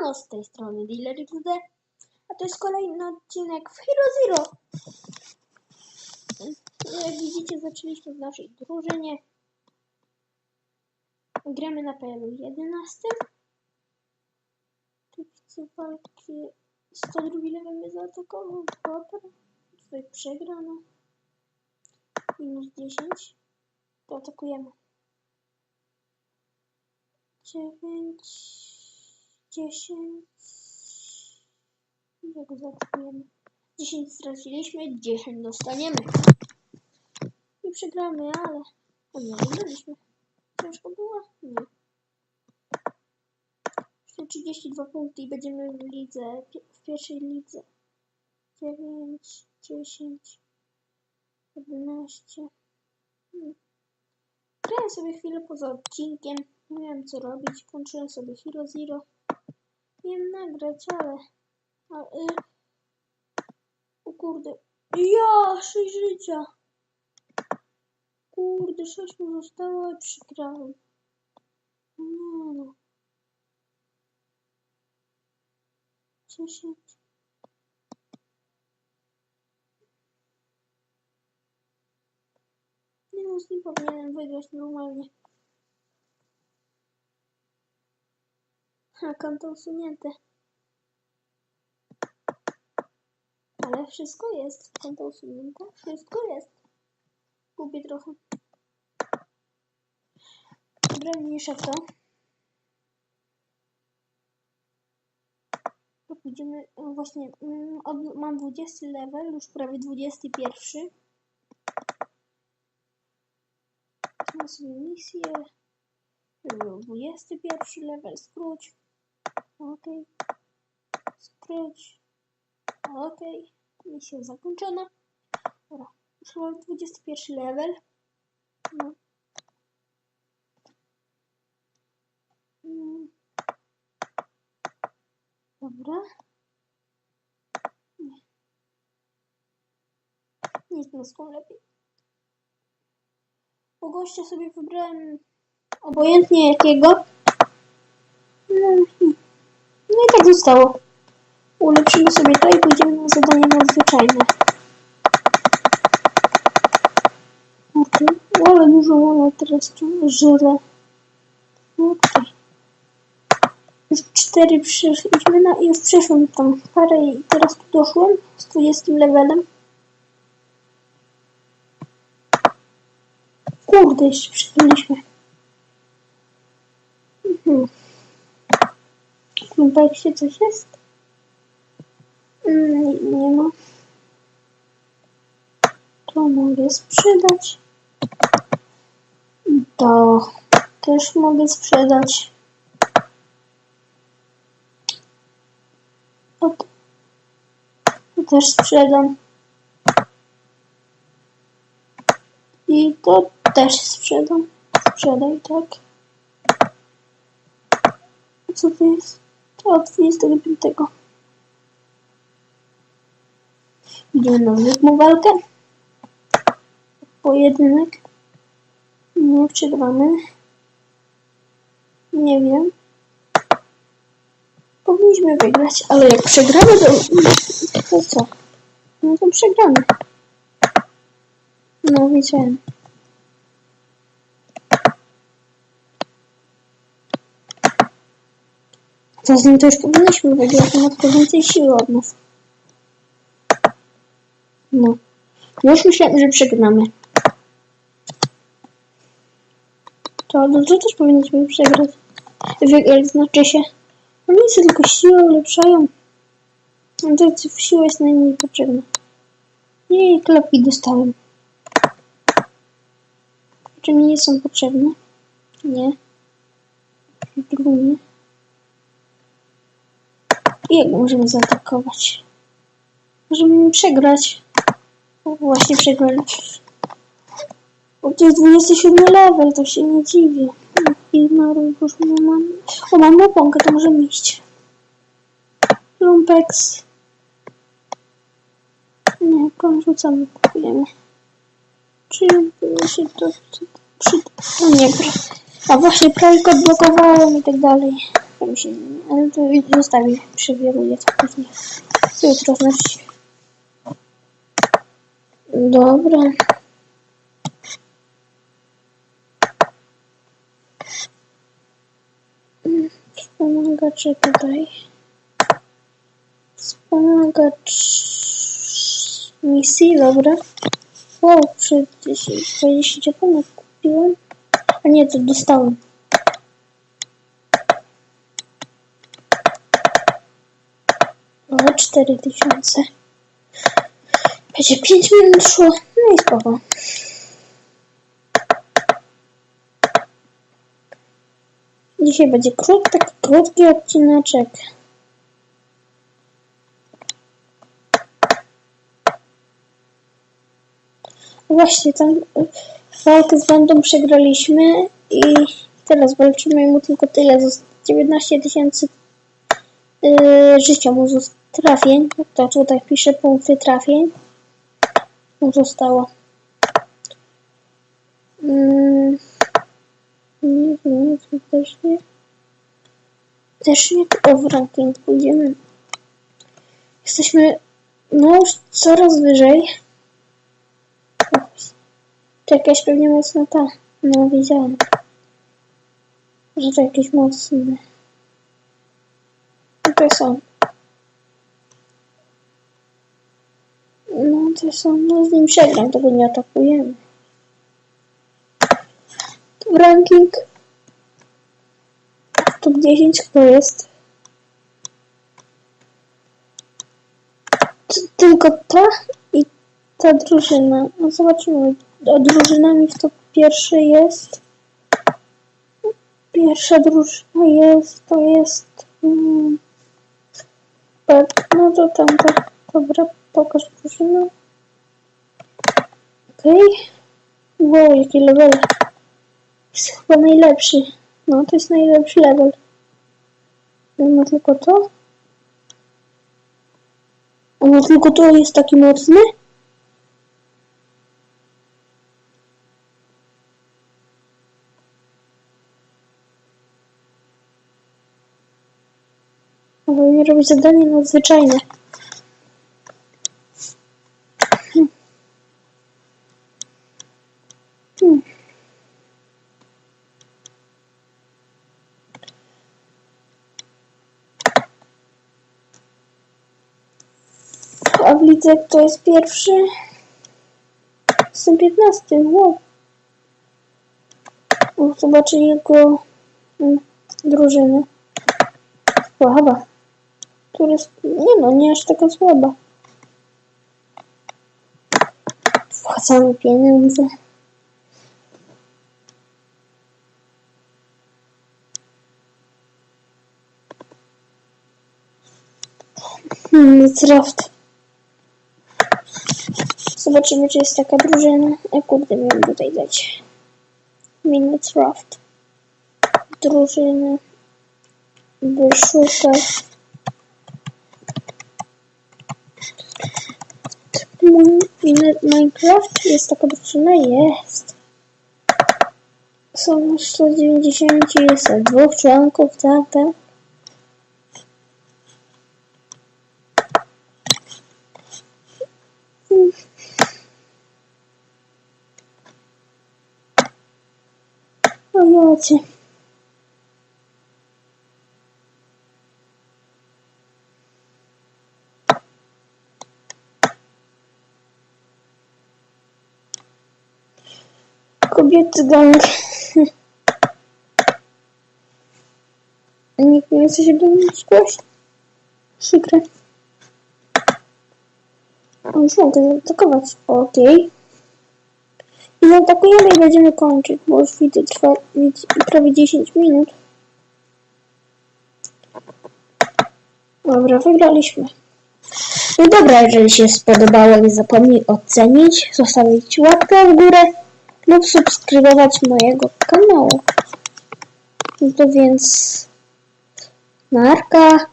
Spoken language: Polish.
Siemano, z tej strony Dealer XD, a to jest kolejny odcinek w Hero Zero. Jak widzicie, zaczęliśmy w naszej drużynie. Gramy na PL 11. Tu widzę walki. 102 level mnie zaatakował. Dobra. Tutaj przegrano. Minus 10. To atakujemy. 9, 10. Jak zaatakujemy? 10 straciliśmy, 10 dostaniemy. Nie przegramy, ale no nie wygraliśmy. Ciężko było? Nie. Jeszcze 32 punkty i będziemy w lidze, w pierwszej lidze. 9, 10, 11. Hmm. Grałem sobie chwilę poza odcinkiem. Nie wiem co robić. Włączyłem sobie Hero Zero. Miałem nagrać, ale... ale. O kurde. Ja! 6 życia! Kurde, 6 mu zostało i przegrałem. Nie no. 10. Nie no, z nim powinienem wygrać normalnie. Ha, konto usunięte. Ale wszystko jest. Konto usunięte. Wszystko jest. Gubię trochę. Dobra, mniejsza w to. Pójdziemy, o, właśnie, mm, od, mam 20 level, już prawie 21. Mam sobie misję. Żeby był 21 level, skróć. Okej. Skróć. Okej. Misja zakończona. Dobra. Już mam 21 level. No. Mm. Dobra. Nie. Nie z lepiej. Bo gościa sobie wybrałem obojętnie jakiego. No, i- no i tak zostało. Ulepszymy sobie to i pójdziemy na zadanie nadzwyczajne. Okej. Okay. Ale dużo mamy teraz tu żyle. Okej. Już cztery przeszliśmy, no i już przeszłem tam parę i teraz tu doszłem z 20 levelem. Kurde, jeszcze przegraliśmy. Lumpeksie coś jest? Mm, Nie, ma. To mogę sprzedać. To też mogę sprzedać. To, to też sprzedam. I to też sprzedam. Sprzedaj, tak. Co to jest? Od 25. Idziemy na zwykłą walkę. Pojedynek. Nie przegramy. Nie wiem. Powinniśmy wygrać, ale jak przegramy, to, to co? No to przegramy. No, wiedziałem. To z nim to już powinniśmy wygrać, on ma tylko więcej siły od nas. No. Już myślałem, że przegramy. To, no to też powinniśmy przegrać. Wygrać znaczy się. Oni sobie tylko siłę ulepszają. No to siłę jest najmniej potrzebna. I klapki dostałem. Czy mi nie są potrzebne? Nie. Drugie. Jak możemy zaatakować? Możemy przegrać. O, właśnie przegrali. Bo to jest 27 level, to się nie dziwię. I na już mam. O, mam oponkę, to możemy iść. Lumpex. Nie, koń rzucamy, kupujemy. Czy by się to, to przy... No nie, a właśnie projekt odblokowałem i tak dalej. Zmieni, ale to zostawi, przewieruję to później. Jutro znaczy. Dobra. Wspomagacze tutaj. Wspomagacz misji, dobra. Wow, przed 10, 20 ponad kupiłem. A nie, to dostałem. O, 4000. Będzie 5 minut szło. No i spoko. Dzisiaj będzie krótki, taki krótki odcineczek. Właśnie, tam y, walkę z bandą przegraliśmy i teraz walczymy mu tylko tyle. zost- 19 tysięcy yy, życia mu zost- trafień. To tutaj pisze punkty trafień. Zostało. Mm, nie wiem, to też nie. Też nie, o w ranking pójdziemy. Jesteśmy no już coraz wyżej. To jakaś pewnie mocna ta. No widziałem. Że to jakieś mocne. To są. No to są. No z nim przegram, tego nie atakujemy. W ranking. Top 10 kto jest? Tylko ta i ta drużyna. No zobaczymy. A drużynami w top pierwszy jest. Pierwsza drużyna jest, to jest. Mm, no to tamta. Dobra, pokaż drużynę. Okej. Wow, jaki level. Jest chyba najlepszy. No, to jest najlepszy level. No tylko to. No tylko to jest taki mocny. Powinien robić zadanie nadzwyczajne. Hmm. Hmm. A w lidze kto jest pierwszy? Jestem 15. Wow. O, Zobaczę jego mm, drużynę. Słaba. Który jest... Nie no, nie aż taka słaba. Wpłacamy pieniądze. Hmm, draft. Zobaczymy, czy jest taka drużyna. A kurde, miałem tutaj dać. Minute draft. Drużyny. Wyszukać. Min- Minecraft jest taka drużyna? Jest. Są 190 jest dwóch członków, tak, tak. Jacie. Kobiety gang. Nikt nie chce się do mnie zgłosić. Mogę zaatakować. Okej. I zaatakujemy i będziemy kończyć, bo już widzę trwa prawie 10 minut. Dobra, wygraliśmy. No dobra, jeżeli się spodobało, nie zapomnij ocenić, zostawić łapkę w górę lub subskrybować mojego kanału. No to więc narka.